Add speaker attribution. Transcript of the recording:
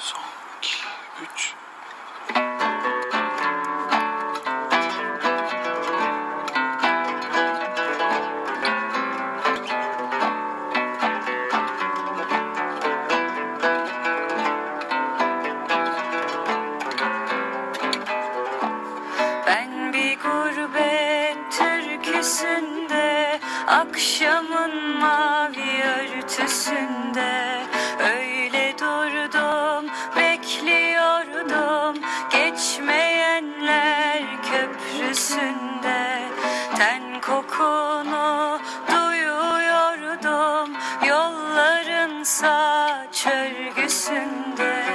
Speaker 1: Son iki, üç.
Speaker 2: Ben bir gurbet türküsünde Akşamın mavi örtüsünde bekliyordum. Geçmeyenler köprüsünde Ten kokunu duyuyordum. Yolların saç örgüsünde